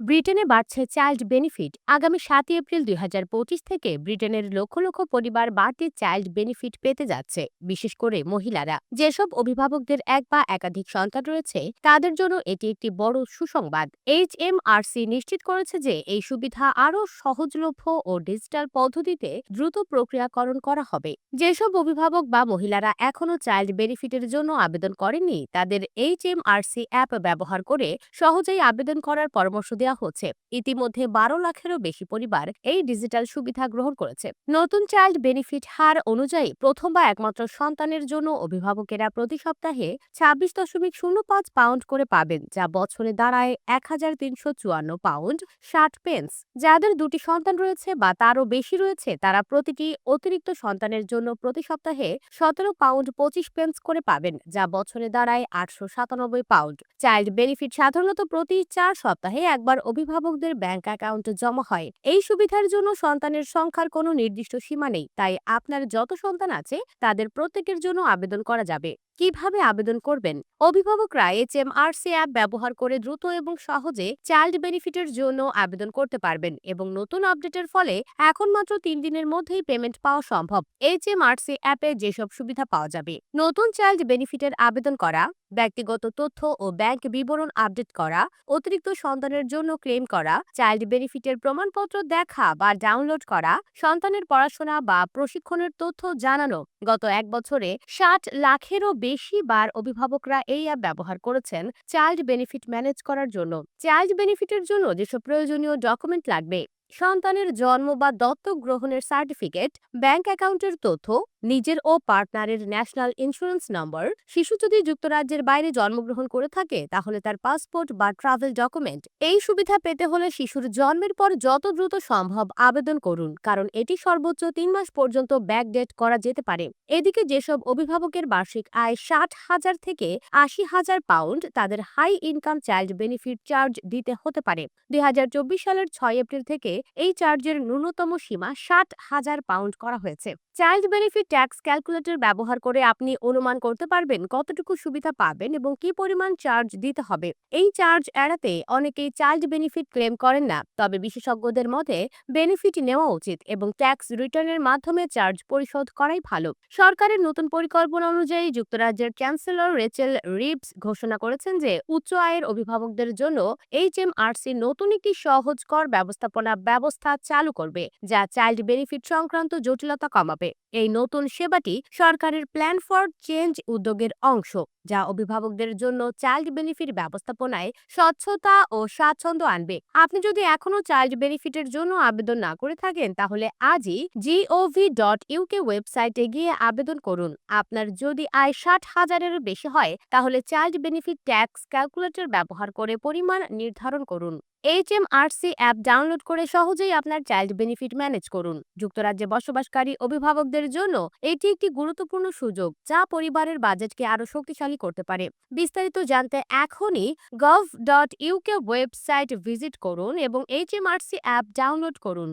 ব্রিটেনে বাড়ছে child benefit. আগামী সাতই এপ্রিল দুই হাজার পঁচিশ থেকে ব্রিটেনের লক্ষ লক্ষ পরিবার বাড়তি চাইল্ড বেনিফিট পেতে যাচ্ছে, বিশেষ করে মহিলারা। যেসব অভিভাবকদের এক বা একাধিক সন্তান রয়েছে, তাদের জন্য এটি একটি বড় সুসংবাদ। এইচ এম নিশ্চিত করেছে যে এই সুবিধা আরও সহজলভ্য ও ডিজিটাল পদ্ধতিতে দ্রুত প্রক্রিয়াকরণ করা হবে। যেসব অভিভাবক বা মহিলারা এখনও চাইল্ড বেনিফিটের জন্য আবেদন করেননি, তাদের এইচ এম অ্যাপ ব্যবহার করে সহজেই আবেদন করার পরামর্শ দেওয়া হচ্ছে। ইতিমধ্যে বারো লাখেরও বেশি পরিবার এই ডিজিটাল সুবিধা গ্রহণ করেছে। নতুন চাইল্ড বেনিফিট হার অনুযায়ী প্রথম বা একমাত্র সন্তানের জন্য অভিভাবকেরা প্রতি সপ্তাহে ছাব্বিশ দশমিক শূন্য পাঁচ পাউন্ড করে পাবেন, যা বছরে দাঁড়ায় এক হাজার তিনশো চুয়ান্ন পাউন্ড ষাট পেন্স। যাদের দুটি সন্তান রয়েছে বা তারও বেশি রয়েছে, তারা প্রতিটি অতিরিক্ত সন্তানের জন্য প্রতি সপ্তাহে সতেরো পাউন্ড পঁচিশ পেন্স করে পাবেন, যা বছরে দাঁড়ায় আটশো সাতানব্বই পাউন্ড। চাইল্ড বেনিফিট সাধারণত প্রতি চার সপ্তাহে একবার অভিভাবকদের ব্যাংক অ্যাকাউন্টে জমা হয়। এই সুবিধার জন্য সন্তানের সংখ্যার কোনো নির্দিষ্ট সীমা নেই। তাই আপনার যত সন্তান আছে, তাদের প্রত্যেকের জন্য আবেদন করা যাবে। কীভাবে আবেদন করবেন? অভিভাবকরা এইচএমআরসি অ্যাপ ব্যবহার করে দ্রুত এবং সহজে চাইল্ড বেনিফিটের জন্য আবেদন করতে পারবেন এবং নতুন আপডেটের ফলে এখন মাত্র তিন দিনের মধ্যেই পেমেন্ট পাওয়া সম্ভব। এইচএমআরসি অ্যাপে যেসব সুবিধা পাওয়া যাবে। নতুন চাইল্ড বেনিফিটের আবেদন করা, ব্যক্তিগত তথ্য ও ব্যাংক বিবরণ আপডেট করা, অতিরিক্ত সন্তানের জন্য ক্লেম করা চাইল্ড বেনিফিটের প্রমাণপত্র দেখা বা ডাউনলোড করা, সন্তানের পড়াশোনা বা প্রশিক্ষণের তথ্য জানানো। গত এক বছরে ষাট লাখেরও বেশি বার অভিভাবকরা এই অ্যাপ ব্যবহার করেছেন চাইল্ড বেনিফিট ম্যানেজ করার জন্য। চাইল্ড বেনিফিটের জন্য যেসব প্রয়োজনীয় ডকুমেন্ট লাগবে সন্তানের জন্ম বা দত্তক গ্রহণের সার্টিফিকেট, ব্যাংক অ্যাকাউন্টের তথ্য, নিজের ও পার্টনারের ন্যাশনাল ইন্স্যুরেন্স নম্বর। শিশু যদি যুক্তরাজ্যের বাইরে জন্মগ্রহণ করে থাকে, তাহলে তার পাসপোর্ট বা ট্রাভেল ডকুমেন্ট। এই সুবিধা পেতে হলে শিশুর জন্মের পর যত দ্রুত সম্ভব আবেদন করুন, কারণ এটি সর্বোচ্চ তিন মাস পর্যন্ত ব্যাকডেট করা যেতে পারে। এদিকে যেসব অভিভাবকের বার্ষিক আয় ষাট হাজার থেকে আশি হাজার পাউন্ড, তাদের high income child benefit charge দিতে হতে পারে। দুই হাজার চব্বিশ সালের ছয় এপ্রিল থেকে এই চার্জের ন্যূনতম সীমা ষাট হাজার পাউন্ড করা হয়েছে। চাইল্ড বেনিফিট ট্যাক্স ক্যালকুলেটর ব্যবহার করে আপনি অনুমান করতে পারবেন কতটুকু সুবিধা পাবেন এবং কি পরিমাণ চার্জ দিতে হবে। এই চার্জ এড়াতে অনেকেই চাইল্ড বেনিফিট ক্লেম করেন না, তবে বিশেষজ্ঞদের মতে বেনিফিট নেওয়া উচিত এবং ট্যাক্স রিটার্নের মাধ্যমে চার্জ পরিশোধ করাই ভালো। সরকারের নতুন পরিকল্পনা অনুযায়ী যুক্তরাজ্যের চ্যান্সেলর রেচেল রিপস ঘোষণা করেছেন যে, উচ্চ আয়ের অভিভাবকদের জন্য এইচ এম সি নতুন একটি সহজ কর ব্যবস্থাপনা ব্যবস্থা চালু করবে, যা চাইল্ড বেনিফিট সংক্রান্ত জটিলতা কমাবে। এই নতুন সেবাটি সরকারের প্ল্যান ফর চেঞ্জ উদ্যোগের অংশ, যা অভিভাবকদের জন্য চাইল্ড বেনিফিট ব্যবস্থাপনায় স্বচ্ছতা ও স্বাচ্ছন্দ্য আনবে। আপনি যদি এখনও চাইল্ড বেনিফিটের জন্য আবেদন না করে থাকেন, তাহলে আজই জিওভি ডট ইউকে ওয়েবসাইটে গিয়ে আবেদন করুন। আপনার যদি আয় ষাট হাজারের বেশি হয়, তাহলে চাইল্ড বেনিফিট ট্যাক্স ক্যালকুলেটর ব্যবহার করে পরিমাণ নির্ধারণ করুন। এইচএমআরসি অ্যাপ ডাউনলোড করে সহজেই আপনার চাইল্ড বেনিফিট ম্যানেজ করুন। যুক্তরাজ্যে বসবাসকারী অভিভাবকদের জন্য এটি একটি গুরুত্বপূর্ণ সুযোগ, যা পরিবারের বাজেটকে আরও শক্তিশালী করতে পারে। বিস্তারিত জানতে এখনই gov dot UK website visit করুন এবং এইচএমআরসি অ্যাপ ডাউনলোড করুন।